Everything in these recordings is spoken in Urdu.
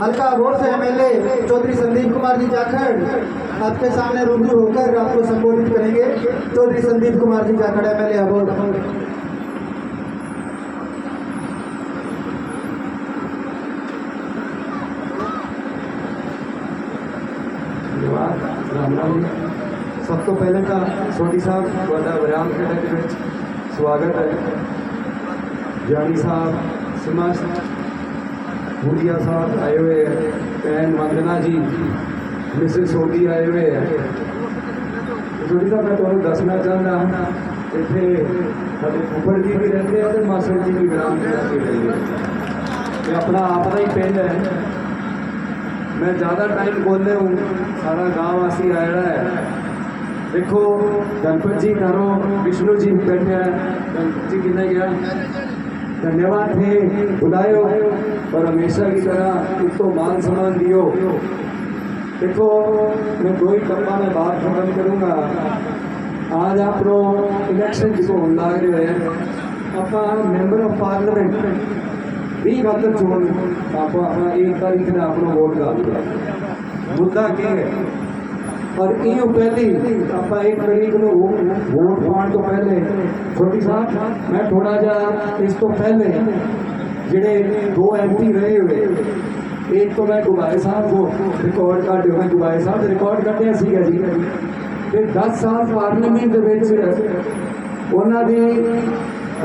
ہلکا روڈ سے M L A Chaudhary Sandeep Kumar ji Jakhar آپ کے سامنے روبرو ہو کر آپ کو سمبولت کریں گے Chaudhary Sandeep Kumar ji Jakhar M L A سب تو پہلے کا سوڈی صاحب ویام کے سواگت ہے جانی صاحب بھولیا صاحب آئے ہوئے ہیں بہن وندنا جی مسز سوڈی آئے ہوئے ہیں جوڑی صاحب میں تمہیں دسنا چاہتا ہوں اتنے سارے پھپڑ جی بھی رہتے ہیں تو ماسڑ جی بھی گرام جی رہتے ہیں یہ اپنا آپ کا ہی پنڈ ہے میں زیادہ ٹائم بولنے ہوں سارا گاؤں واسی آ ہے دیکھو گنپت جی کرو وشنو جی بیٹھے ہیں گنپت جی کن گیا دھنیہ واد ہے بلایو پر ہمیشہ کی طرح اس کو مان سمان دیو۔ دیکھو، میں دو ہی کپا میں بات ختم کروں گا۔ آج آپ الیکشن جس کو لگ رہے ہیں، اپنا ممبر آف پارلیمنٹ بھی مطلب چون۔ آپ اپنا ایک تاریخ نے آپ ووٹ ڈال مدعا کی ہے۔ اور یہ پہلے آپ ایک تاریخ میں ووٹ پاؤن تو پہلے۔ چھوٹی صاحب، میں تھوڑا جا اس کو پہلے ਜਿਹੜੇ ਦੋ ਐਮਪੀ ਰਹੇ ਹੋਏ, ਇੱਕ ਤੋਂ ਮੈਂ ਗੁਬਾਏ ਸਾਹਿਬ ਕੋ ਰਿਕਾਰਡ ਕਾਢਿਓ, ਮੈਂ ਗੁਬਾਏ ਸਾਹਿਬ ਦੇ ਰਿਕਾਰਡ ਕੱਢਿਆ ਸੀਗਾ ਜੀ। ਤੇ 10 ਸਾਲ ਪਾਰਲੀਮੈਂਟ ਦੇ ਵਿੱਚ ਉਹਨਾਂ ਦੀ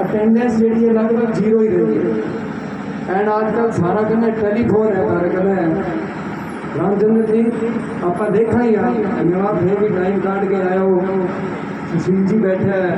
ਅਟੈਂਡੈਂਸ ਜਿਹੜੀ ਹੈ ਲਗਭਗ ਜ਼ੀਰੋ ਹੀ ਰਹੀ ਹੈ। ਐਂਡ ਅੱਜ ਕੱਲ ਸਾਰਾ ਕਹਿੰਦਾ ਟੈਲੀਫੋਨ ਹੈ, ਪਰ ਕਹਿੰਦਾ ਰਾਮਚੰਦਰ ਜੀ, ਆਪਾਂ ਦੇਖਾ ਹੀ ਆ ਮੇਰਾ ਫੇਰ ਵੀ ਟਾਈਮ ਕਾਢ ਕੇ ਆਇਓ। ਸੁਸ਼ੀਲ ਜੀ ਬੈਠਾ ਹੈ।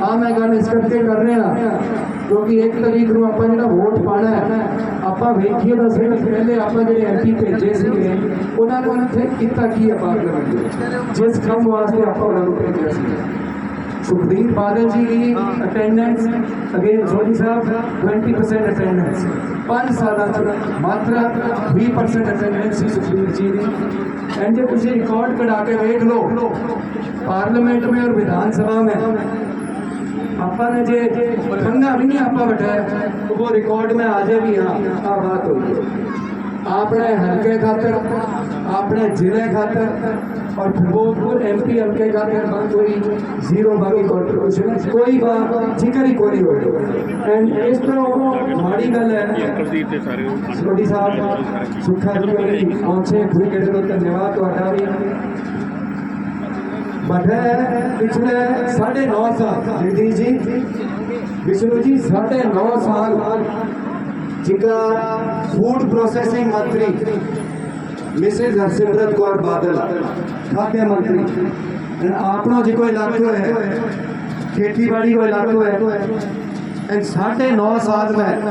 آ میں گھر اس کر کے کر رہا کیونکہ ایک تاریخ ووٹ پایا ہے آپ ویكھیے تو سر پہلے اپنے ایم پی بھیجے وہاں كو جس كم واضح سببی بادل جیڈ اگینٹین سال ماتر بھی سببی جیسے ریکارڈ كٹا كے ویٹ لوك لو، پارلیمنٹ میں اور ودان سبھا میں۔ ابا نے جے ٹھنڈا بھی نہیں ابا بیٹھا تو وہ ریکارڈ میں آجے بھی ہاں آ بات ہوئی آپ نے ہلکے خاطر آپ نے ضلع خاطر اور پھر ایم پی ہلکے خاطر کوئی زیرو باقی کانٹریبیوشن کوئی بات ذکر ہی کوئی ہوئے اینڈ اس طرح ماڑی گل ہے سوڈی صاحب سکھا جی پہنچے پوری کرنے کا دھنیواد تھوڑا بھی ਮਠੇ ਪਿਛਲੇ 9.5 ਸਾਲ ਜਗਦੀਪ ਜੀ ਵਿਸ਼ਨੂੰ ਜੀ 9.5 ਸਾਲ ਜਿਕਾ ਫੂਡ ਪ੍ਰੋਸੈਸਿੰਗ ਮੰਤਰੀ મિસિસ હરસિમરત કૌર બાદલ ખાદ્ય મંત્રી અને આપણો જે કોઈ ઇલાકો હે ખેતીવાડી કો ઇલાકો હે એન્ડ સાઢે નવ સાલ મેં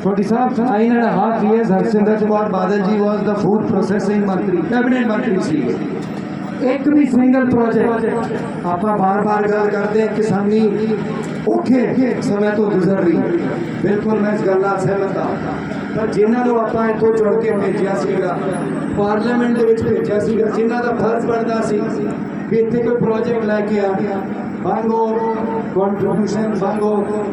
છોટી સાહેબ nine and half years Harsimrat Kaur Badal ji was the food processing મંત્રી કેબિનેટ મંત્રી સી ਇੱਕ ਵੀ ਸਿੰਗਲ ਪ੍ਰੋਜੈਕਟ ਆਪਾਂ ਬਾਰ-ਬਾਰ ਗੱਲ ਕਰਦੇ ਹਾਂ, ਕਿਸਾਨੀ ਔਖੇ ਸਮੇਂ ਤੋਂ ਗੁਜ਼ਰ ਰਹੀ ਬਿਲਕੁਲ ਮੈਂ ਇਸ ਗੱਲ ਨਾਲ ਸਹਿਮਤ ਹਾਂ। ਤਾਂ ਜਿਨ੍ਹਾਂ ਨੂੰ ਆਪਾਂ ਇੱਥੋਂ ਚੁਣ ਕੇ ਭੇਜਿਆ ਸੀਗਾ ਪਾਰਲੀਮੈਂਟ ਦੇ ਵਿੱਚ ਭੇਜਿਆ ਸੀਗਾ, ਜਿਨ੍ਹਾਂ ਦਾ ਫਰਜ਼ ਬਣਦਾ ਸੀ ਵੀ ਇੱਥੇ ਕੋਈ ਪ੍ਰੋਜੈਕਟ ਲੈ ਕੇ ਆ ਵਾਂਗੋ ਕੰਟਰੀਬਿਊਸ਼ਨ ਵਾਂਗੋ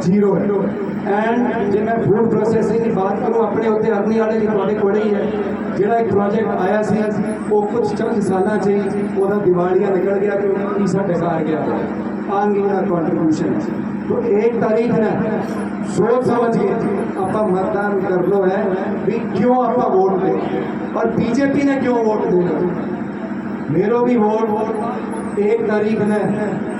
ਜ਼ੀਰੋ ਹੈ। اینڈ جی میں فوڈ پروسیسنگ کی بات کروں اپنے اتنے ارنی والے کی تھوڑے کوڑے ہی ہے جہاں ایک پروجیکٹ آیا سی وہ کچھ چند سالوں سے وہ دیوالیاں نکل گیا کہ پیسا ٹکار گیا آن گیا کنٹریبیوشن تو ایک تاریخ ہے سوچ سمجھ کے آپ متدان کر لو ہے بھی کیوں آپ ووٹ دیں اور بی جے پی نے کیوں ووٹ دے میرو بھی ووٹ ایک تاریخ نے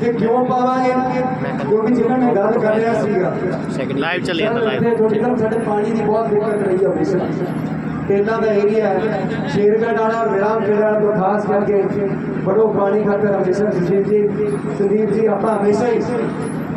ਤੇ ਕਿਉਂ ਪਾਵਾਂਗੇ ਕਿਉਂਕਿ ਜਿਵੇਂ ਮੈਂ ਗੱਲ ਕਰ ਰਿਹਾ ਸੀਗਾ ਲਾਈਵ ਚੱਲੀ ਜਾਂਦਾ ਲਾਈਵ ਸਾਡੇ ਪਾਣੀ ਦੀ ਬਹੁਤ ਦਿੱਕਤ ਰਹੀ ਹੈ ਹਮੇਸ਼ਾ ਇਹਨਾਂ ਦਾ ਏਰੀਆ ਹੈ। ਸ਼ੇਰਗੜ੍ਹ ਵਾਲਾ ਵਿਰਾਮ ਜਿਹੜਾ ਤੋਂ ਖਾਸ ਕਰਕੇ ਬੜੋ ਬਾਣੀ ਖਾਤਰ ਹਮੇਸ਼ਾ ਸੁਸ਼ੀਲ ਜੀ, ਸੰਦੀਪ ਜੀ, ਆਪਾਂ ਹਮੇਸ਼ਾ ਹੀ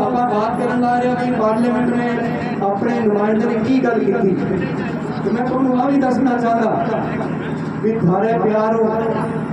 ਆਪਾਂ ਬਾਤ ਕਰਨ ਲਾ ਰਿਹਾ ਕਿ ਪਾਰਲੀਮੈਂਟ ਨੇ ਆਪਣੇ ਨੁਮਾਇੰਦੇ ਨੇ ਕੀ ਗੱਲ ਕੀਤੀ। ਤੇ ਮੈਂ ਤੁਹਾਨੂੰ ਆ ਵੀ ਦੱਸਣਾ ਚਾਹਦਾ ਵੀ ਤੁਹਾਰੇ ਪਿਆਰ ਹੋ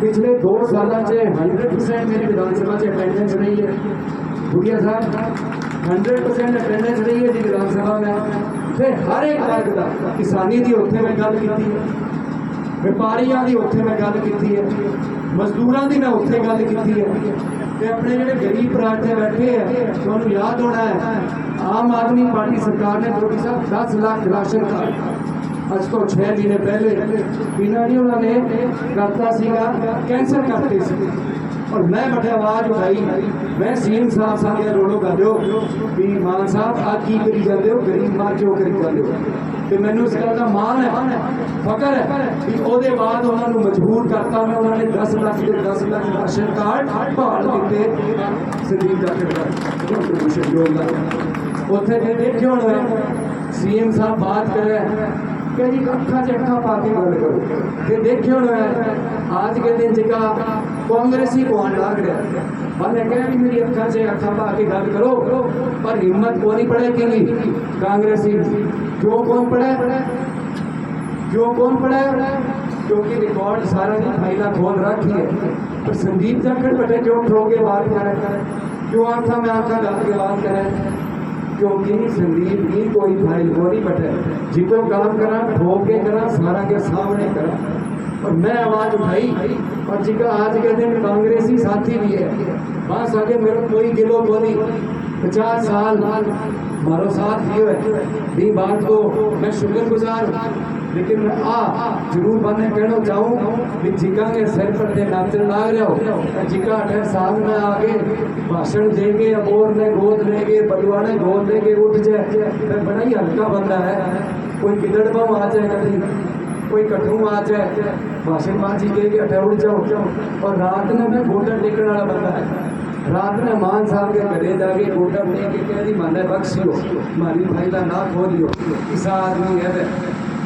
ਪਿਛਲੇ 2 ਸਾਲਾਂ 'ਚ 100% ਮੇਰੀ ਵਿਧਾਨ ਸਭਾ 'ਚ ਅਟੈਂਡੈਂਸ ਰਹੀ ਹੈ। ਗੁੜੀਆ ਸਾਹਿਬ 100% ਅਟੈਂਡੈਂਸ ਰਹੀ ਹੈ ਜੀ ਵਿਧਾਨ ਸਭਾ ਵਿੱਚ ਤੇ ਹਰ ਇੱਕ ਵਰਗ ਦਾ, ਕਿਸਾਨੀ ਦੀ ਉੱਥੇ ਮੈਂ ਗੱਲ ਕੀਤੀ ਹੈ, ਵਪਾਰੀਆਂ ਦੀ ਉੱਥੇ ਮੈਂ ਗੱਲ ਕੀਤੀ ਹੈ, ਮਜ਼ਦੂਰਾਂ ਦੀ ਮੈਂ ਉੱਥੇ ਗੱਲ ਕੀਤੀ ਹੈ ਤੇ ਆਪਣੇ ਜਿਹੜੇ ਗਰੀਬ ਭਰਾ ਤੇ ਬੈਠੇ ਆ, ਤੁਹਾਨੂੰ ਯਾਦ ਹੋਣਾ ਹੈ, ਆਮ ਆਦਮੀ ਪਾਰਟੀ ਸਰਕਾਰ ਨੇ ਥੋੜੀ ਸਾਹਿਬ 10 ਲੱਖ ਰਾਸ਼ਨ ਕਾਰਡ ਅੱਜ ਤੋਂ 6 ਮਹੀਨੇ ਪਹਿਲੇ ਬਿਨਾਂ ਨਹੀਂ ਉਹਨਾਂ ਨੇ ਕਰਤਾ ਸੀਗਾ ਕੈਂਸਲ ਕਰਤੇ ਸੀ। ਔਰ ਮੈਂ ਬੜੇ ਆਵਾਜ਼ ਉਠਾਈ, ਮੈਂ ਸੀਐਮ ਸਾਹਿਬ ਸਾਹਮਣੇ ਰੋੜੋ ਕਰ ਵੀ ਮਾਨ ਸਾਹਿਬ ਆ ਕੀ ਕਰੀ ਜਾਂਦੇ ਹੋ? ਗਰੀਬ ਮਾਰ ਕਿਉਂ ਕਰੀ ਜਾਂਦੇ ਹੋ? ਤੇ ਮੈਨੂੰ ਇਸ ਗੱਲ ਦਾ ਮਾਣ ਹੈ ਫਕਰ ਹੈ ਕਿ ਉਹਦੇ ਬਾਅਦ ਉਹਨਾਂ ਨੂੰ ਮਜਬੂਰ ਕਰਤਾ ਮੈਂ, ਉਹਨਾਂ ਨੇ 10 ਲੱਖ ਦੇ 10 ਲੱਖ ਰਾਸ਼ਨ ਕਾਰਡ ਬਹਾਲ ਕੀਤੇ ਸੰਦੀਪ ਡਾਕਟਰ ਦਾ ਕੰਟਰੀਬਿਊਸ਼ਨ ਯੋਗਦਾਨ ਉੱਥੇ ਜੇ ਦੇਖਿਓ ਹੁਣ ਸੀਐਮ ਸਾਹਿਬ ਬਾਤ ਕਰ ਰਿਹਾ کہ جی اکھا چکھا پا کے گل کرو تے دیکھے ہونا ہے آج کے دن جکا کانگریسی کو آن لگ رہا میں نے کہا بھی میری اکھا سے اکھا پا کے گل کرو پر ہمت کو نہیں پڑے گی کانگریسی جو کون پڑے جو کون پڑے کیونکہ ریکارڈ سارا کی فائلہ کھول رکھی ہے پر سندیپ جکڑ بٹے جو ٹھوکے بات کرے جو آنکھا میں آنکھا گل کے بات کرے کیونکہ زندگی کوئی فائل گوری بٹے جی کو کام کرا ٹھوک کے کرا سارا کے سامنے کرا اور میں آواز اٹھائی اور جی کا آج کے دن کانگریسی ساتھی بھی ہے وہاں ساگے میرے کوئی گلو بولی پچاس سال ہمارا ساتھ یہ ہے بھی بات کو میں شکر گزار لیکن آ جانے کہنا چاہوں گا جی سروا نے گود لے کے بڑا ہی بندہ ہے کوئی گدڑ باہ آ جائے کدی کوئی کٹو آ جائے باشن ماشی کے رات نے بھی ووٹر ڈیکن والا بندہ ہے رات نے مان سا گھر دا کے ووٹر نہیں مانے بخش مالی فائلہ نہ کھو لو کسا آدمی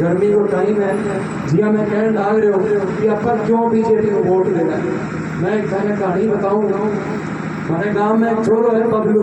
گرمی کو ٹائم ہے۔ جیا میں کہنے لگ رہے ہو کہ آپ کیوں بی جے پی کو ووٹ دینا ہے؟ میں ایک میں کہانی بتاؤں گا۔ ہمارے گاؤں میں ایک چھوڑو ہے ببلو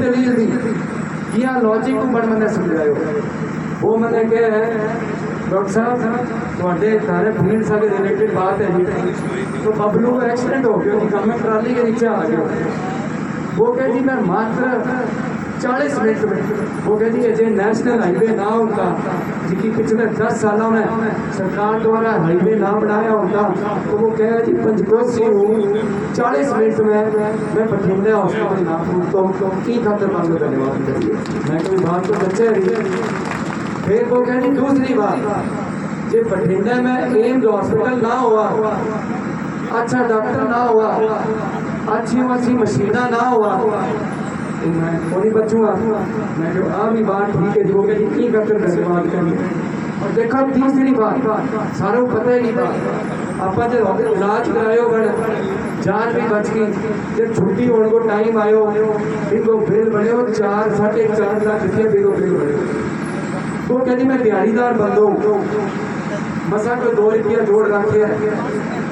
دلیل دی۔ کیا لوجک کو بڑ میں سمجھا وہ میں ہے ڈاکٹر صاحب تے تھارے بھگن صاحب ریلیٹڈ بات ہے جی۔ تو ببلو کا ایکسیڈنٹ ہو گیا جی میں ٹرالی کے نیچے آ گیا۔ وہ کہہ جی میں ماتر چالیس منٹ میں۔ وہ کہہ جی اجے نیشنل ہائی وے نہ ہوتا کی پچھلے دس سالوں میں سرکار دوارا ہائی وے نہ بنایا ہوتا تو وہ کہہ جی پنجکوت سے ہوں چالیس منٹ میں میں بٹھنڈے ہاسپٹل نہ پہنچتا ہوں کی خاطر مان دھنیہ کریے میں کوئی بات تو بچے رہی پھر وہ کہہ دوسری بات جی بٹھنڈے میں ایمز ہاسپٹل نہ ہوا اچھا ڈاکٹر نہ ہوا اچھی اچھی مشینہ نہ ہوا میں کوئی بچوں میں جو آ بات ٹھیک ہے جو کہ اتنی کر کر بات کرنی اور دیکھا، تیسری بات، سارا کو پتہ ہی نہیں تھا۔ آپ جب علاج کرایا گڑ جان بھی بچ گئی۔ جب چھٹی ہونے کو ٹائم آئے ہو ان کو بل بنے ہو چار ساڑھے چار لاکھ روپیے بل بل بنے۔ تو کہتی، میں دیہڑی دار بندوں مسا کو دو روپیہ جوڑ رکھے۔ ہیں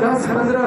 10 15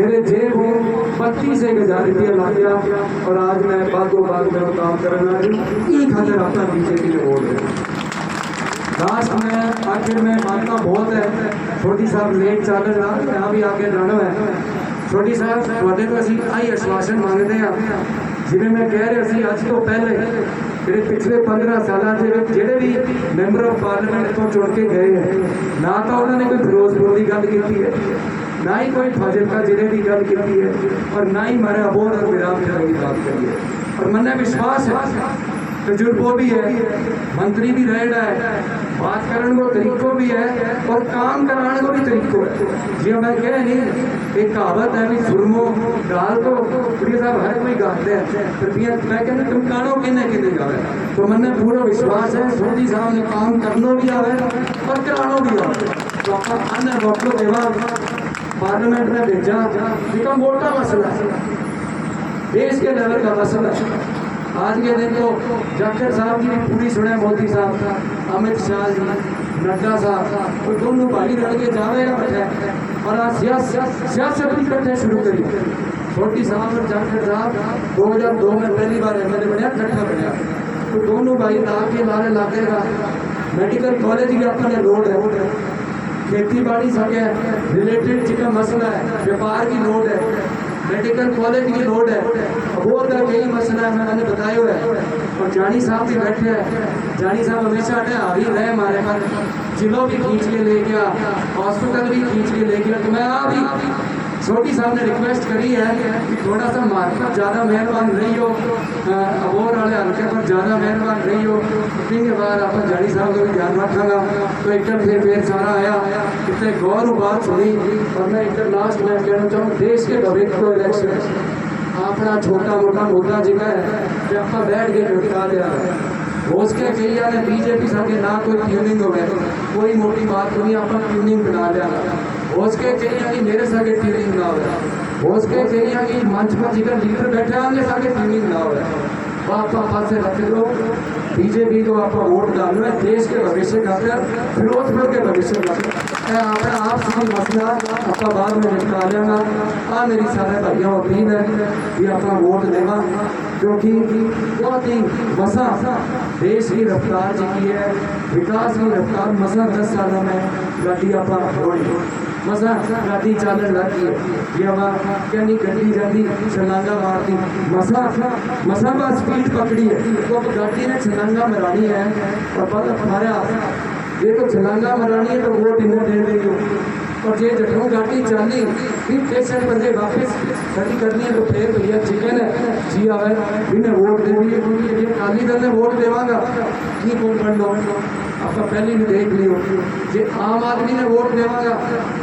میرے جیب میں پچیس ایک ہزار روپیہ لا گیا اور آج میں باغوں باغ میرا کام کرنا ایک ہزار آتا بی جے پی نے ووٹ ہے لاسٹ میں آخر میں مانگنا بہت ہے۔ چھوٹی صاحب لیٹ چل رہا یہاں بھی آ کے ڈانو ہے۔ چھوٹی صاحب تھوڑے تو اسی آئی اشواسن ਮੰਗਦੇ ਆ ਜਿਵੇਂ میں کہہ ਰਿਹਾ ਸੀ ਅੱਜ ਤੋਂ ਪਹਿਲੇ ਜਿਹੜੇ ਪਿਛਲੇ 15 ਸਾਲਾਂ ਦੇ ਵਿੱਚ ਜਿਹੜੇ ਵੀ ਮੈਂਬਰ ਆਫ ਪਾਰਲੀਮੈਂਟ ਤੋਂ ਚੁਣ ਕੇ ਗਏ ਹੈ ਨਾ ਤਾਂ ਉਹਨਾਂ ਨੇ ਕੋਈ ਫਿਰੋਜ਼ਪੁਰ ਦੀ ਗੱਲ ਕੀਤੀ نہ ہی کوئی فاضل کا جنہیں کی گل کی ہے اور نہ ہی ہمارے ابور اور ویران کی کی بات کری ہے۔ اور من وشواس ہے۔ تجربہ بھی ہے۔ منتری بھی رہنا ہے۔ بات کرنے کو طریقوں بھی ہے اور کام کرانے کو بھی طریقوں ہے۔ یہ میں کہہ نہیں، ایک کہاوت ہے بھی سرمو گال کو پریہ صاحب ہر کوئی گاتے ہیں۔ تربیت میں کہنا تم کانوں کانو کہنے کے دے گاوے تو من نے پورا وشواس ہے۔ سوجی صاحب نے کام کرنو بھی آوے اور کرانو بھی آوے۔ تو آپ اپنا ان وقت دیوا پارلیمنٹ میں بھیجا نکم بورڈ کا مسئلہ ہے۔ دیش کے لیول کا مسئلہ ہے۔ آج کے دن تو جاکر صاحب کی پوری سنے مودی صاحب کا، امت شاہ جی نڈا صاحب کوئی دونوں بھائی رل کے جاوے ہیں بچے اور آج سیاست سیاست بھی کٹھے شروع کری۔ چھوٹی صاحب اور جاکر صاحب دو ہزار دو میں پہلی بار ایم ایل اے بنیا، کٹھا بنیا۔ تو دونوں بھائی لا کے لارے لاتے گا۔ میڈیکل کالج بھی اپنے روڈ ہے۔ کھیتی باڑی سے ریلیٹڈ جتنا مسئلہ ہے ویپار کی لوڈ ہے میڈیکل کالج کی لوڈ ہے اور کا کئی مسئلہ ہے میں نے بتایا ہوا ہے اور جانی صاحب بھی بیٹھے ہیں جانی صاحب ہمیشہ ہٹے آگے رہے ہمارے پاس ضلعوں بھی کھینچ کے لے گیا ہاسپٹل بھی کھینچ کے لے گیا تو میں آپ سوٹی صاحب نے ریکویسٹ کری ہے کہ تھوڑا سا مارکیٹ زیادہ مہربان نہیں ہو ابور والے ہلکے پر زیادہ مہربان نہیں ہو پنج بار آپ جاڑی صاحب کا بھی دھیان رکھا گا تو ایکٹر پھر پھر سارا آیا۔ اتنے غور و بات سنی۔ اور میں ایکٹر لاسٹ میں کہنا چاہوں، دیش کے بھوک کو الیکشن اپنا چھوٹا موٹا موٹا جگہ ہے۔ کہ آپ بیٹھ کے نپٹا دیا۔ ہو کے کئی نے بی جے پی سارے نہ کوئی ٹیوننگ ہوئے کوئی موٹی بات نہیں، آپ ٹیوننگ بنا دیا۔ ہو کے چاہیے آ میرے سارے فیلنگ لاؤ ہے۔ ہو کے چاہیے کہ منچ پر جیسے لیڈر بیٹھے سارے فیلنگ لاؤ ہے۔ آپ سے رکھے لوگ بی جے پی کو آپ ووٹ دال دیش کے بھوشیہ کرتے ہیں فیروز کے بھوشیہ کرتے ہیں آپ دس لیا اپنا بعد میں لکا لیں گا۔ آ میری سارے بڑی وکیل ہے کہ آپ ووٹ دونوں بہت ہی مساں دیش کی رفتار چکی ہے، وکاس کی رفتار مسا دس سامان گاڑی اپنا مزہ راتی چادر لاتی یہ ہوا مسا بس سپیڈ پکڑی گاٹی نے مرانی ہے اور تو چھلانگا دے دیں اور یہ گاٹی چالی پھر واپس کھڑی کرنی ہے تو پھر بھیا چکن ہے جی آئے انہیں ووٹ دے دیے دل نے ووٹ دے گا بن لو آپ نے پہلے بھی دیکھ لی ہوگی جی عام آدمی نے ووٹ دیا گا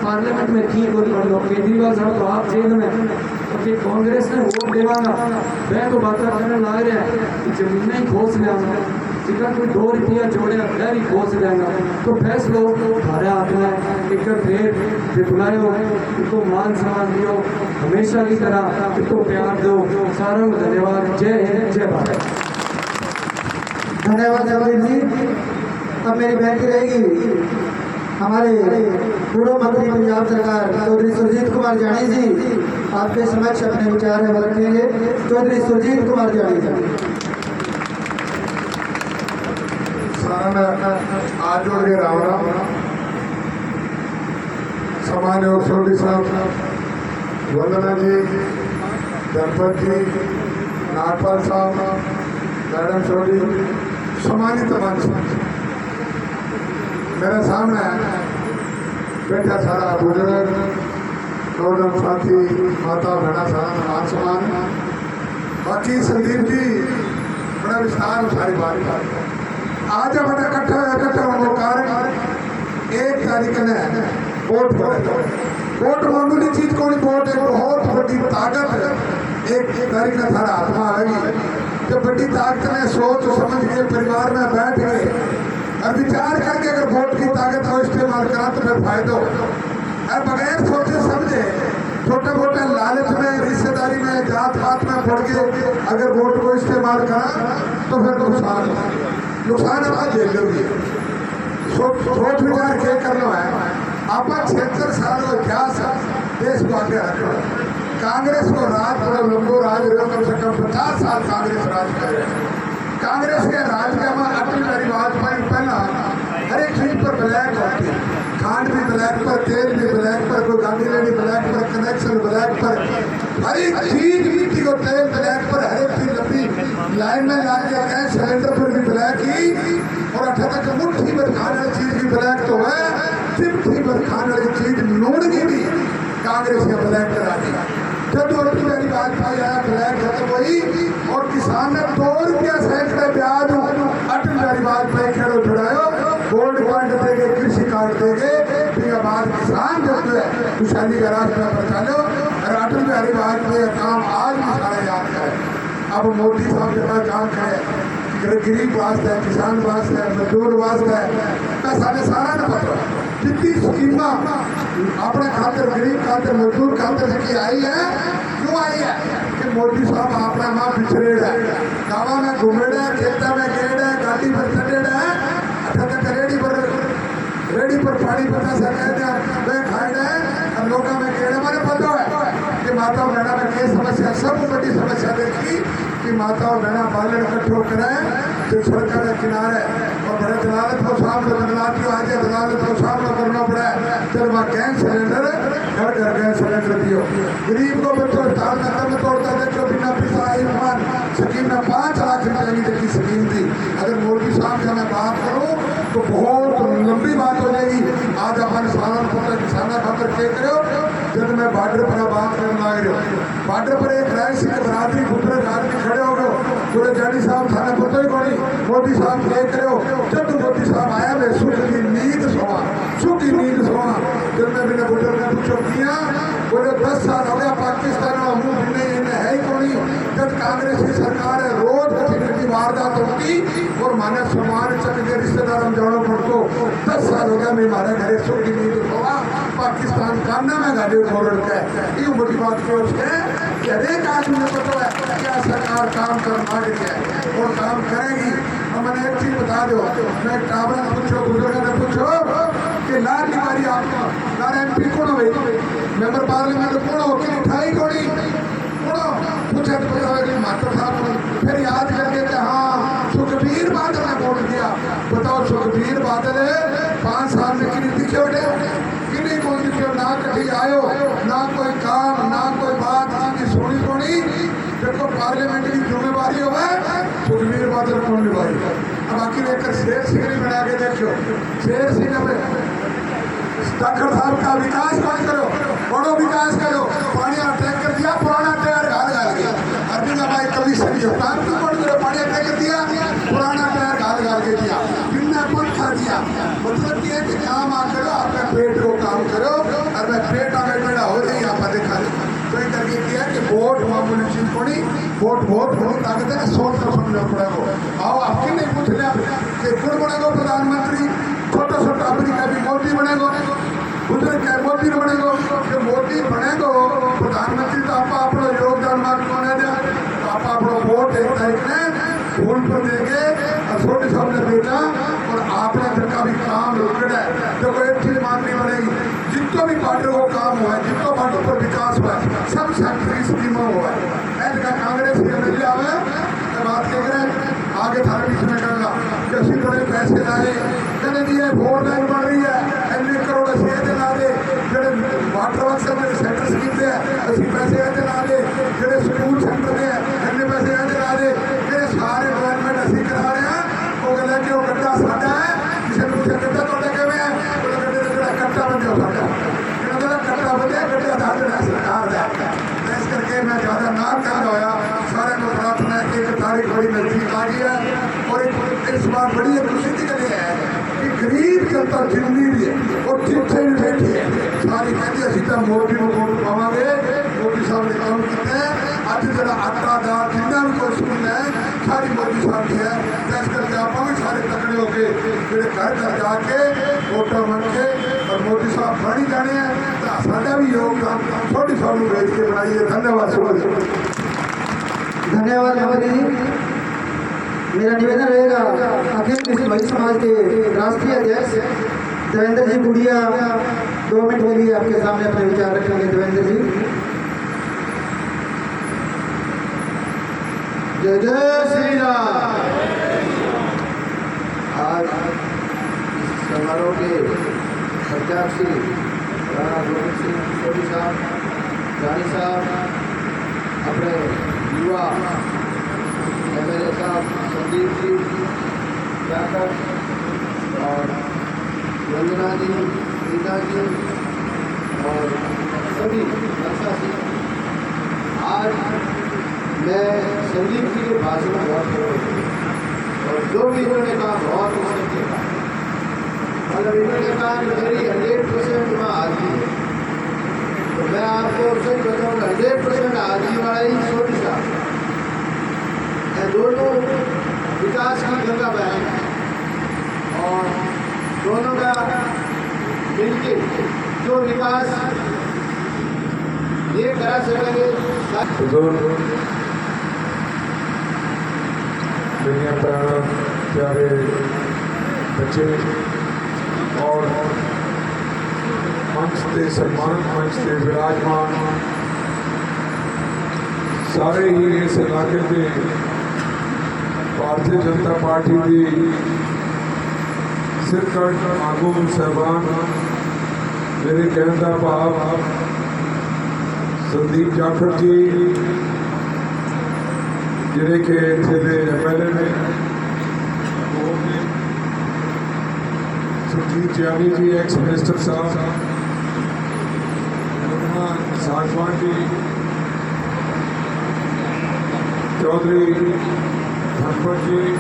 پارلیمنٹ میں کی کوئی پڑھ لو کیجریوال صاحب تو آپ جیل میں کہ کانگریس نے ووٹ دیا گا میں تو بات کرنے لگ رہا ہے کہ زمین ہی کھوس لیا جتنا کوئی دو روپیہ جوڑے میں بھی کھوس لیا گا تو فیصلو ہمارے ہاتھ میں ایک پھر بلائے ہو اس کو مان سمان دیو ہمیشہ کی طرح اس کو پیار دو سارا دھنیہ واد جے ہند جے بھارت دھنیہ واد جی میری بہنتی رہے گی۔ ہمارے پورو منتری پنجاب سرکار چودھری سرجیت کمار جانی جی آپ کے سمجھ اپنے وچار ہے رکھیں گے چودھری سرجیت کمار جانی جی۔ آجوڑے راوڑا سمانیہ سوڈی صاحب وندنا جی دنپت جی نارپال صاحب، میڈم سوڈی سمانی تمام صاحب میرے سامنے بیٹھا سارا بزرگ نوجوان ساتھی، ماتا بہنا سارا نماز باقی سندیپ جی بڑا وستار ساری بات آج ہم کٹھا کٹھا ہوں وہ کارن ایک تاریخ نے ووٹ پڑے ووٹ معمولی چیز کو نہیں ووٹ ایک بہت بڑی طاقت ہے ایک تاریخ نے سارا آتما آئے گی جب بڑی طاقت نے سوچ سمجھ کے پریوار میں بیٹھ گئے اور وچار کر کے اگر ووٹ کی طاقت ہو استعمال کرا تو میں فائدہ ہو۔ اور بغیر سوچے سمجھے چھوٹے موٹے لالچ میں رشتے داری میں، جات پات میں پڑ کے اگر ووٹ کو استعمال کرا تو پھر نقصان نقصان آپ جیل کر ہے سوچ وچار کے کرنا ہے؟ آپ چھتر سال ہو کیا سال دیش کو آگے رکھنا ہے کانگریس کو راج پر لمبو راج رہے کم سے کم پچاس سال کانگریس راج کر رہے ہیں کانگریس کے راج کے میں اٹل بہاری پائیں روزانہ ہر ایک چیز پر بلیک ہوتے ہیں کھانڈ بھی بلیک پر، تیل بھی بلیک پر، کوئی گاڑی لینے بلیک پر کنیکشن بلیک پر۔ ہر ایک چیز مٹی کو تیل بلیک پر، ہر ایک چیز لمبی۔ لائن میں لا کے گیس سلینڈر پر بھی بلیک ہی۔ اور اٹھارہ کا مٹھی پر کھانے والی چیز بھی بلیک تو ہے۔ چمٹھی پر کھانے والی چیز نوڑ کی بھی۔ کانگریس نے بلیک کرا دیا جب دوستی والی واجپئی آیا بلیک ختم ہوئی۔ اور کسان نے دو روپیہ سینکڑے بیاج اٹل والی واجپئی خوشحالی کا راستہ پر چلو اٹل بہاری واجپئی کا کام آج بھی سارا یاد ہے۔ اب مودی صاحب کے پاس جانچ ہے غریب واسطہ ہے، کسان واسطہ ہے، مزدور واسطہ ہے۔ میں سارے سارا نہ پتا جتنی اسکیم اپنے خاطر، غریب خاطر، مزدور خاطر جی آئی ہے، کیوں آئی ہے؟ کہ مودی صاحب اپنا ماں بچھڑے ہے۔ گاوا میں گھومڑے ہے کھیتا میں گیڑ ہے گاڑی پر چڑھے ہے ریڑی پر ریڑی پر پانی پتا سکتے میں کھائے ہے۔ ماتا بہنا میں سب بڑی سمسیا دیکھی کہ ماتا اور بہنا بالن کٹھو کرائے یہ سڑکیں کے کنارے اور بڑے دلالت اور صاحب کو دلالت کی آج دلالت اور صاحب کو کرنا پڑا ہے۔ چلو گیس سلینڈر گھر گھر گیس سلینڈر دیو۔ غریب کو بچوں چار نقل میں توڑتا تھا جو بنا پیسہ عرفان سکیم نے پانچ لاکھ روپئے کی جبکہ سکیم تھی۔ اگر مولوی صاحب سے میں بات کروں تو بہت لمبی بات ہو جائے گی۔ آج اپنے سالن پتہ کسانہ خاطر چیک کرو جب میں بارڈر پر بات کرنے لگ رہا بارڈر پر ایک رائے سکھ برادری گھٹنے رات میں کھڑے ہو گئے پورے جانی صاحب تھانے پتہ ہی کوئی موٹی صاحب نے ایک ہو جب تو موٹی صاحب آیا میں سکھ کی نیند سوا سکھ کی نیند سوا جب میں میرے گھٹر میں پوچھو کیا بولے دس سال ہو گیا پاکستان میں ہوں بھی نہیں ہے ہی کوئی جب کانگریس کی سرکار ہے روز کسی کی واردات ہوتی اور مانے سمان چکے کے رشتے دار ہم جانو پڑھ کو دس سال ہو گیا میں ہمارے گھرے سکھ کی نیند سوا پاکستان کانا میں گاڑی مورن کے یہ بڑی بات کو اس کے کہ ایک آدمی کو تو ہے کیا سرکار کام کرنا رہی ہے اور کام کرے گی۔ ہم نے ایک چیز بتا دو، میں ٹاور نے پوچھو بزرگوں نے پوچھو کہ لال بیماری آپ کا لال ایم پی کون ہوئی ممبر پارلیمنٹ کون ہو؟ کے اٹھائی کوڑی کون پوچھے تو پتا ہوئے ماتر صاحب نے پھر یاد کر کے کہ ہاں سکھبیر بادل نے ووٹ دیا۔ بتاؤ سکھبیر بادل پانچ سال میں کی دکھے بیٹے نہ کہیں آئے ہو نہ کوئی کام، نہ کوئی بات، نہ کی سونی سونی جب کو پارلیمنٹ کی ذمہ باری ہو تو میرے بات کو نبھائی؟ اب آخر ایک شیر سنگھ نے بنا کے دیکھو شیر سنگھ میں ڈاکٹر صاحب کا وکاس کون کرو بڑو وکاس کرو۔ پانی اٹیک کر دیا، پرانا ٹیر گھر گھر گیا اربن ہماری کبھی سمجھو ٹانکی کون کرو پانی اٹیک کر دیا، پرانا ٹیر گھر گھر کے دیا دیا۔ مطلب یہ کہ کام آپ کرو، آپ کا پیٹ کو کام کرو اور میں پیٹ آگے پیڑا ہو رہی آپ دکھا دوں تو یہ کر کیا کہ ووٹ معمولی چیز کو ووٹ ووٹ ہو تاکہ تک سوچ کر سمجھنا پڑے گا آؤ، آپ کے نہیں پوچھ لیا کہ کون بنے گا پردھان منتری؟ چھوٹا چھوٹا امریکہ بھی مودی بنے گو بزرگ ہے، مودی بنے گا؟ جو مودی بنے گا؟ پردھان منتری تو آپ اپنا یوگدان مارک بنے دیا؟ آپ اپنا ووٹ ایک ٹائپ میں پر دیں گے اور چھوٹے ਅਸੀਂ ਕਹਿੰਦੇ ਜੀ ਇਹ ਫੋਰ ਲਾਈਨ ਬਣ ਰਹੀ ਹੈ। ਇੰਨੇ ਕਰੋੜ ਅਸੀਂ ਇਹਦੇ ਲਾ ਦੇ। ਜਿਹੜੇ ਵਾਟਰ ਵਰਕਸ ਦੇ ਸੈਂਟਰ ਸਕੀਮ ਦੇ ਅਸੀਂ ਪੈਸੇ ਇਹਦੇ ਲਾ ਦੇ। ਜਿਹੜੇ ਸਕੂਲ ਸੈਂਟਰ ਦੇ ਇੰਨੇ ਪੈਸੇ ਇਹਦੇ ਲਾ ਦੇ। ਇਹ ਸਾਰੇ ਡਿਵੈਲਪਮੈਂਟ ਅਸੀਂ ਕਰਾ ਰਹੇ ਹਾਂ। ਉਹ ਕਹਿੰਦਾ ਕਿ ਉਹ ਗੱਡਾ ਸਾਡਾ ਹੈ। ਕਿਸੇ ਨੂੰ ਪੁੱਛਿਆ, ਗੱਡਾ ਤੁਹਾਡਾ ਕਿਵੇਂ ਹੈ? ਉਹ ਗੱਡੇ ਦਾ ਜਿਹੜਾ ਕੱਟਾ ਬੰਦਿਆ ਉਹ ਸਾਡਾ ਇਹਨਾਂ ਦਾ ਕੱਟਾ ਬੰਦਿਆ ਗੱਡਾ ਦਾ ਜਿਹੜਾ ਸਰਕਾਰ ਦਾ ਇਸ ਕਰਕੇ ਮੈਂ ਜ਼ਿਆਦਾ ਨਾ ਕਹਿੰਦਾ ਹੋਇਆ। ਸਾਰਿਆਂ ਨੂੰ ਪ੍ਰਾਰਥਨਾ ਹੈ ਕਿ ਇੱਕ ਤਾਰੀਖ ਬੜੀ ਨਜ਼ਦੀਕ ਆ। ਗਈ ਹੈ اس بار بڑی خوشی کے لیے ہے کہ غریب جنتا جنگی بھی ہے وہ ٹھیٹے بھی بیٹھی ہے۔ ساری کہتی ہے، سیدھا مودی کو ووٹ پاوا گے مودی صاحب نے کام کیا ہے اج جڑا آٹا دار جنہ بھی کوئی سکون ہے، ساری مودی صاحب کی ہے۔ اس کر کے آپ بھی سارے تکڑے ہو کے جڑے گھر گھر جا کے ووٹاں بن کے اور مودی صاحب بڑی جانے ہیں تو ساڈا بھی یوگدان چھوٹی سب بھیج کے بنائیے۔ دھنیہ واد دھنیہ واد مودی جی۔ میرا نویدن رہے گا۔ اخیل کسی بھائی سماج کے راشٹریہ ادھیش دویندر جی بڑیا دو منٹ ہو گئی آپ کے سامنے اپنے وچار رکھیں گے دویندر جی۔ جے جے شری رام۔ آج سماروں کے سرجاک سنگھ، رانا گوبند سنگھ سوڑی صاحب جانی صاحب تعلیم انتظیم اور سبھی اچھا سے۔ آج میں سنجیو کے لیے بھاشن میں بہت ہوں۔ اور جو بھی انہوں نے کہا بہت مدد کے کہا مطلب انہوں نے کہا کہ میری ہنڈریڈ پرسینٹ وہاں آتی ہے۔ تو میں آپ کو سچ بتاؤں کہ ہنڈریڈ پرسینٹ آدمی والا ہی سوچ تھا میں دونوں وکاس کی گنگا بہن ہے اور دونوں کا مل کے جو نکاس یہ کرا سکیں گے، حضور، دنیا پرانا، پیارے بچے اور منچ سے سلمان، منچ سے وراجمان، سارے ہی اس علاقے کے بھارتی جنتا پارٹی کی سرکٹ معقوم صاحبان میرے کہنے کا بھاپ سندیپ جافڑ جی جی کہ اتنے ایم ایل اے نے سنجیت جیانی جی ایکس منسٹر صاحب ساجوان جی چودھری دھنپت جی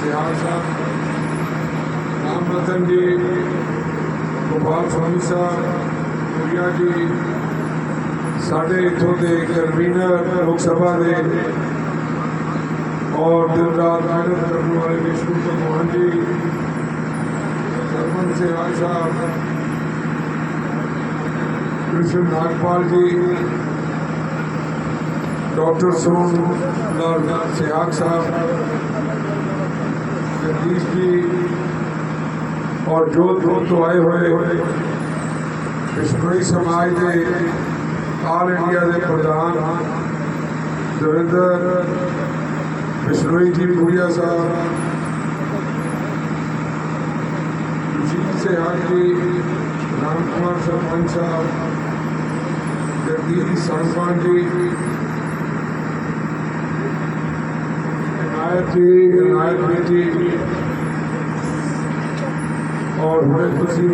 سیاح صاحب رام رتن جی ਗੋਪਾਲ ਸਵਾਮੀ ਸਾਹਿਬ ਪੁਰੀਆ ਜੀ ਸਾਡੇ ਇੱਥੋਂ ਦੇ ਕਨਵੀਨਰ ਲੋਕ ਸਭਾ ਦੇ ਔਰ ਦਿਨ ਰਾਤ ਮਿਹਨਤ ਕਰਨ ਵਾਲੇ ਵਿਸ਼ਨੂੰ ਭਗਵਾਨ ਜੀ ਸਰਪੰਚ ਸਿਆਲ ਸਾਹਿਬ ਕ੍ਰਿਸ਼ਨ ਨਾਗਪਾਲ ਜੀ ਡਾਕਟਰ ਸੋਨ ਲਾਲ ਸਿਆਗ ਸਾਹਿਬ ਜਗਦੀਸ਼ ਜੀ ਔਰ ਜੋਧਪੁਰ ਤੋਂ ਆਏ ਹੋਏ ਬਿਸ਼ਨੋਈ ਸਮਾਜ ਦੇ ਆਲ ਇੰਡੀਆ ਦੇ ਪ੍ਰਧਾਨ ਦਵਿੰਦਰ ਬਿਸ਼ਨੋਈ ਜੀ ਪੁਰੀਆ ਸਾਹਿਬ ਜੀਤ ਸਿਆਲ ਜੀ ਰਾਮ ਕੁਮਾਰ ਸਰਪੰਚ ਸਾਹਿਬ ਜਗਦੀਸ਼ ਸਰਪੰਚ ਜੀ ਇਨਾਇਤ ਜੀ ਇਨਾਇਤ ਜੀ ਔਰ ਹੁਣੇ ਤੁਸੀਂ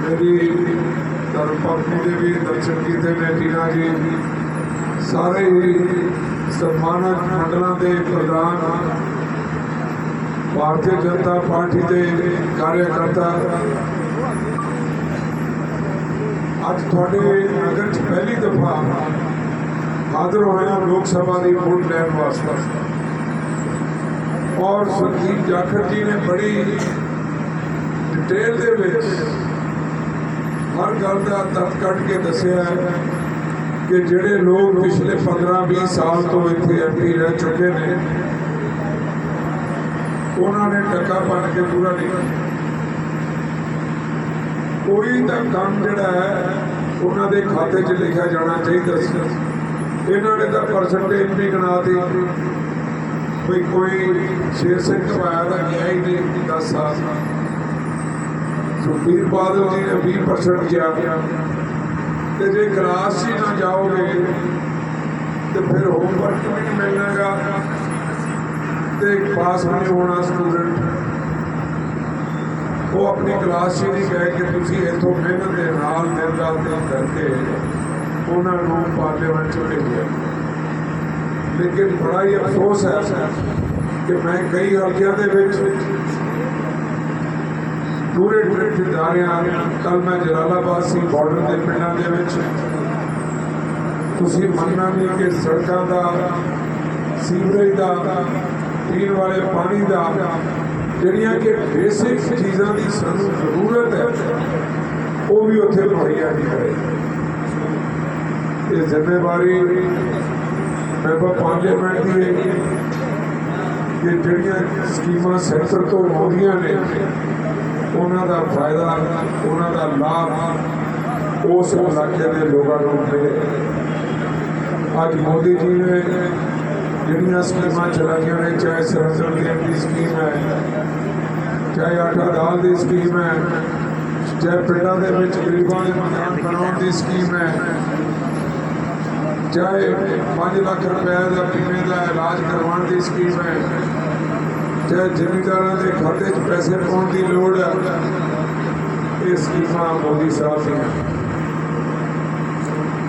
ਮੇਰੀ ਧਰਮ ਪਤਨੀ ਦੇ ਵੀ ਦਰਸ਼ਨ ਕੀਤੇ ਨੇ ਟੀਨਾ ਜੀ ਸਾਰੇ ਹੀ ਸਨਮਾਨਿਤ ਮੰਡਲਾਂ ਦੇ ਪ੍ਰਧਾਨ ਭਾਰਤੀ ਜਨਤਾ ਪਾਰਟੀ ਦੇ ਕਾਰਜਕਰਤਾ ਅੱਜ ਤੁਹਾਡੇ ਨਗਰ 'ਚ ਪਹਿਲੀ ਦਫਾ ਹਾਜ਼ਰ ਹੋਇਆ ਲੋਕ ਸਭਾ ਦੀ ਵੋਟ ਲੈਣ ਵਾਸਤੇ ਔਰ ਸੁਖਦੀਪ ਜਾਖੜ ਜੀ ਨੇ ਬੜੀ ਡਿਟੇਲ ਦੇ ਵਿੱਚ ਹਰ ਗੱਲ ਦਾ ਤੱਤ ਕੱਢ ਕੇ ਦੱਸਿਆ ਕਿ ਜਿਹੜੇ ਲੋਕ ਪਿਛਲੇ 15-20 ਸਾਲ ਤੋਂ ਇੱਥੇ ਐਮਪੀ ਰਹਿ ਚੁੱਕੇ ਨੇ, ਉਹਨਾਂ ਨੇ ਟੱਕਾ ਪੱਟ ਕੇ ਪੂਰਾ ਨਹੀਂ ਕੋਈ ਤਾਂ ਕੰਮ ਜਿਹੜਾ ਹੈ, ਉਹਨਾਂ ਦੇ ਖਾਤੇ 'ਚ ਲਿਖਿਆ ਜਾਣਾ ਚਾਹੀਦਾ ਸੀ। ਇਹਨਾਂ ਨੇ ਤਾਂ ਪਰਸੈਂਟੇਜ ਵੀ ਗਣਾਤੀ ਕੋਈ ਕੋਈ ਸ਼ੇਰ ਸਿੰਘ ਕਮਾਇਆ ਦਾ ਗਿਆ ਹੀ ਨਹੀਂ 10 ਸਾਲ। ਸੁਖਬੀਰ ਬਾਦਲ ਜੀ ਨੇ 20% ਕਿਹਾ ਤੇ ਜੇ ਕਲਾਸ 'ਚ ਹੀ ਨਾ ਜਾਓਗੇ, ਤੇ ਫਿਰ ਹੋਮਵਰਕ ਵੀ ਨਹੀਂ ਮਿਲਣਾਗਾ। ਤੇ ਪਾਸ ਵੀ ਨਹੀਂ ਹੋਣਾ ਸਟੂਡੈਂਟ ਉਹ ਆਪਣੀ ਕਲਾਸ 'ਚ ਹੀ ਨਹੀਂ ਗਏ ਕਿ ਤੁਸੀਂ ਇੱਥੋਂ ਮਿਹਨਤ ਦੇ ਨਾਲ, ਦਿਨ ਰਾਤ ਕੰਮ ਕਰਕੇ ਉਹਨਾਂ ਨੂੰ ਪਾਰਲੀਮੈਂਟ 'ਚ ਭੇਜਿਆ। ਲੇਕਿਨ ਬੜਾ ਹੀ ਅਫਸੋਸ ਹੈ ਕਿ ਮੈਂ ਕਈ ਹਲਕਿਆਂ ਦੇ ਵਿੱਚ ਪੂਰੇ ਟ੍ਰਿਪ ਜਾ ਰਿਹਾ। ਕੱਲ ਮੈਂ ਜਲਾਲਾਬਾਦ ਸੀ ਬਾਰਡਰ ਦੇ ਪਿੰਡਾਂ ਦੇ ਵਿੱਚ। ਤੁਸੀਂ ਮੰਨਣਾ ਨਹੀਂ ਕਿ ਸੜਕਾਂ ਦਾ ਸੀਵਰੇਜ ਦਾ, ਪੀਣ ਵਾਲੇ ਪਾਣੀ ਦਾ, ਜਿਹੜੀਆਂ ਕਿ ਬੇਸਿਕ ਚੀਜ਼ਾਂ ਦੀ ਸਾਨੂੰ ਜ਼ਰੂਰਤ ਹੈ, ਉਹ ਵੀ ਉੱਥੇ ਮੁਹੱਈਆ ਨਹੀਂ ਕਰੇ ਇਹ ਜ਼ਿੰਮੇਵਾਰੀ ਮੈਂਬਰ ਪਾਰਲੀਮੈਂਟ ਦੀ ਹੈ ਕਿ ਜਿਹੜੀਆਂ ਸਕੀਮਾਂ ਸੈਂਟਰ ਤੋਂ ਆਉਂਦੀਆਂ ਨੇ ਉਹਨਾਂ ਦਾ ਫਾਇਦਾ ਉਹਨਾਂ ਦਾ ਲਾਭ ਉਸ ਇਲਾਕੇ ਦੇ ਲੋਕਾਂ ਨੂੰ ਮਿਲੇ ਅੱਜ ਮੋਦੀ ਜੀ ਨੇ ਜਿਹੜੀਆਂ ਸਕੀਮਾਂ ਚਲਾਈਆਂ ਨੇ ਚਾਹੇ ਸਿਲੰਡਰ ਦੇਣ ਦੀ ਸਕੀਮ ਹੈ ਚਾਹੇ ਆਟਾ ਦਾਲ ਦੀ ਸਕੀਮ ਹੈ ਚਾਹੇ ਪਿੰਡਾਂ ਦੇ ਵਿੱਚ ਗਰੀਬਾਂ ਦੇ ਮਕਾਨ ਬਣਾਉਣ ਦੀ ਸਕੀਮ ਹੈ ਚਾਹੇ 5 ਲੱਖ ਰੁਪਏ ਦਾ ਬੀਮੇ ਦਾ ਇਲਾਜ ਕਰਵਾਉਣ ਦੀ ਸਕੀਮ ਹੈ ਚਾਹੇ ਜ਼ਿਮੀਂਦਾਰਾਂ ਦੇ ਖਾਤੇ 'ਚ ਪੈਸੇ ਪਾਉਣ ਦੀ ਲੋੜ ਹੈ ਇਹ ਸਕੀਮਾਂ ਮੋਦੀ ਸਾਹਿਬ ਦੀਆਂ।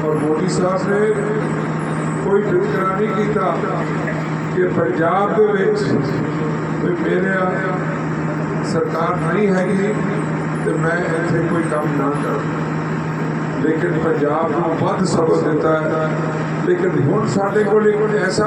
ਔਰ ਮੋਦੀ ਸਾਹਿਬ ਨੇ ਕੋਈ ਵਿਤਕਰਾ ਨਹੀਂ ਕੀਤਾ ਕਿ ਪੰਜਾਬ ਦੇ ਵਿੱਚ ਕੋਈ ਮੇਰੇ ਸਰਕਾਰ ਨਹੀਂ ਹੈਗੀ ਤੇ ਮੈਂ ਇੱਥੇ ਕੋਈ ਕੰਮ ਨਾ ਕਰਾਂ। ਲੇਕਿਨ ਪੰਜਾਬ ਨੂੰ ਵੱਧ ਸਬਕ ਦਿੱਤਾ ਹੈ। ਲੇਕਿਨ ਹੁਣ ਸਾਡੇ ਕੋਲ ਇੱਕ ਐਸਾ